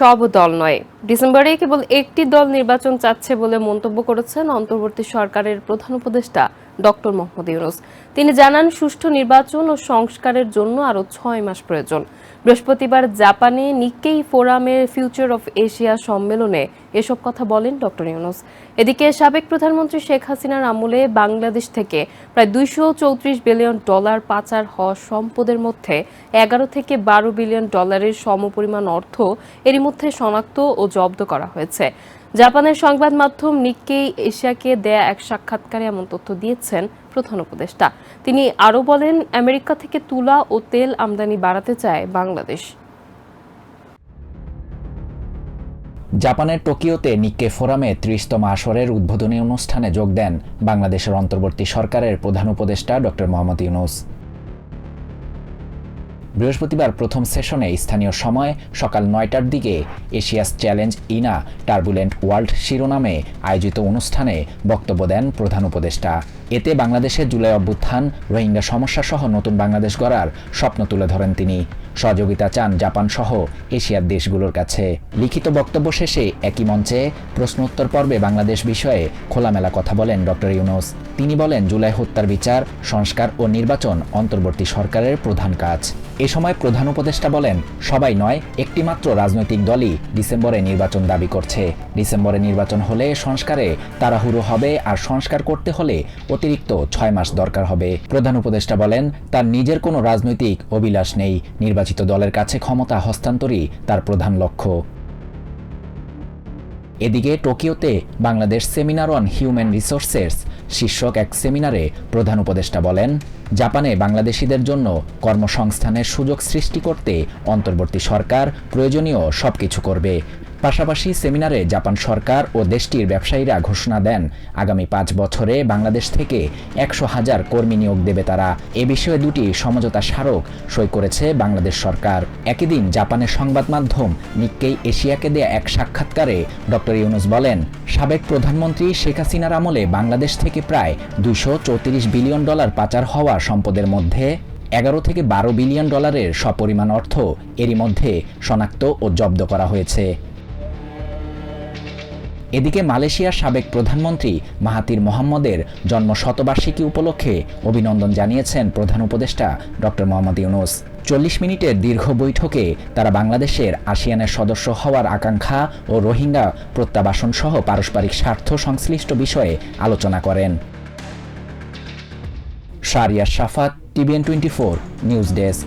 সব দল নয়। ডিসেম্বরে কেবল একটি দল নির্বাচন চাচ্ছে বলে মন্তব্য করেছেন অন্তর্বর্তী সরকারের প্রধান উপদেষ্টা ডক্টর মোহাম্মদ ইউনুস। তিনি জানান, সুষ্ঠু নির্বাচন ও সংস্কারের জন্য আরও ছয় মাস প্রয়োজন। বৃহস্পতিবার জাপানে নিক্কেই ফোরামের ফিউচার অফ এশিয়া সম্মেলনে এসব কথা বলেন ডক্টর ইউনুস। এদিকে সাবেক প্রধানমন্ত্রী শেখ হাসিনার আমলে বাংলাদেশ থেকে প্রায় দুইশো চৌত্রিশ বিলিয়ন ডলার পাচার হওয়া সম্পদের মধ্যে এগারো থেকে বারো বিলিয়ন ডলারের সমপরিমাণ অর্থ এরই মধ্যে শনাক্ত ও জব্দ করা হয়েছে। জাপানের সংবাদ মাধ্যম নিক্কেই এশিয়াকে দেয়া এক সাক্ষাৎকারে এমন তথ্য দিয়েছেন প্রধান উপদেষ্টা। তিনি আরও বলেন, আমেরিকা থেকে তুলা ও তেল আমদানি বাড়াতে চায় বাংলাদেশ। জাপানের টোকিওতে নিক্কে ফোরামে ত্রিশতম আসরের উদ্বোধনী অনুষ্ঠানে যোগ দেন বাংলাদেশের অন্তর্বর্তী সরকারের প্রধান উপদেষ্টা ড মোহাম্মদ ইউনুস। বৃহস্পতিবার প্রথম সেশনে স্থানীয় সময় সকাল নয়টার দিকে Asia's challenge in a turbulent world শিরোনামে আয়োজিত অনুষ্ঠানে বক্তব্য দেন প্রধান উপদেষ্টা। এতে বাংলাদেশের জুলাই অভ্যুত্থান, রোহিঙ্গা সমস্যা সহ নতুন বাংলাদেশ গড়ার স্বপ্ন তুলে ধরেন তিনি। সহযোগিতা চান জাপান সহ এশিয়ার দেশগুলোর কাছে। লিখিত বক্তব্য শেষে একই মঞ্চে প্রশ্ন উত্তর পর্বে বাংলাদেশ বিষয়ে খোলামেলা কথা বলেন ডক্টর ইউনুস। তিনি বলেন, জুলাই হত্যার বিচার, সংস্কার ও নির্বাচন অন্তর্বর্তী সরকারের প্রধান কাজ। এ সময় প্রধান উপদেষ্টা বলেন, সবাই নয়, একটিমাত্র রাজনৈতিক দলই ডিসেম্বরে নির্বাচন দাবি করছে। ডিসেম্বরে নির্বাচন হলে সংস্কারে তাড়াহুড়ো হবে আর সংস্কার করতে হলে অতিরিক্ত ছয় মাস দরকার হবে। প্রধান উপদেষ্টা বলেন, তার নিজের কোনো রাজনৈতিক অভিলাষ নেই। নির্বাচিত দলের কাছে ক্ষমতা হস্তান্তরই তার প্রধান লক্ষ্য। এদিকে টোকিওতে Bangladesh seminar on human resources শীর্ষক এক সেমিনারে প্রধান উপদেষ্টা বলেন, জাপানে বাংলাদেশিদের জন্য কর্মসংস্থানের সুযোগ সৃষ্টি করতে অন্তর্বর্তী সরকার প্রয়োজনীয় সবকিছু করবে। পাশাপাশি সেমিনারে জাপান সরকার ও দেশটির ব্যবসায়ীরা ঘোষণা দেন, আগামী পাঁচ বছরে বাংলাদেশ থেকে একশো হাজার কর্মী নিয়োগ দেবে তারা। এ বিষয়ে দুটি সমঝোতা স্মারক সই করেছে বাংলাদেশ সরকার। একই দিন জাপানের সংবাদ মাধ্যম নিক্কেই এশিয়াকে দেয়া এক সাক্ষাৎকারে ডক্টর ইউনুস বলেন, সাবেক প্রধানমন্ত্রী শেখ হাসিনার আমলে বাংলাদেশ থেকে প্রায় দুশো বিলিয়ন ডলার পাচার হওয়া সম্পদের মধ্যে এগারো থেকে বারো বিলিয়ন ডলারের সপরিমাণ অর্থ এরই মধ্যে শনাক্ত ও জব্দ করা হয়েছে। এদিকে মালয়েশিয়ার সাবেক প্রধানমন্ত্রী মাহাতির মোহাম্মদের জন্ম শতবার্ষিকী উপলক্ষে অভিনন্দন জানিয়েছেন প্রধান উপদেষ্টা ডক্টর মোহাম্মদ ইউনুস। চল্লিশ মিনিটের দীর্ঘ বৈঠকে তারা বাংলাদেশের আসিয়ানের সদস্য হওয়ার আকাঙ্ক্ষা ও রোহিঙ্গা প্রত্যাবাসন সহ পারস্পরিক স্বার্থ সংশ্লিষ্ট বিষয়ে আলোচনা করেন। Sharia Shafat, TVN twenty four, news desk.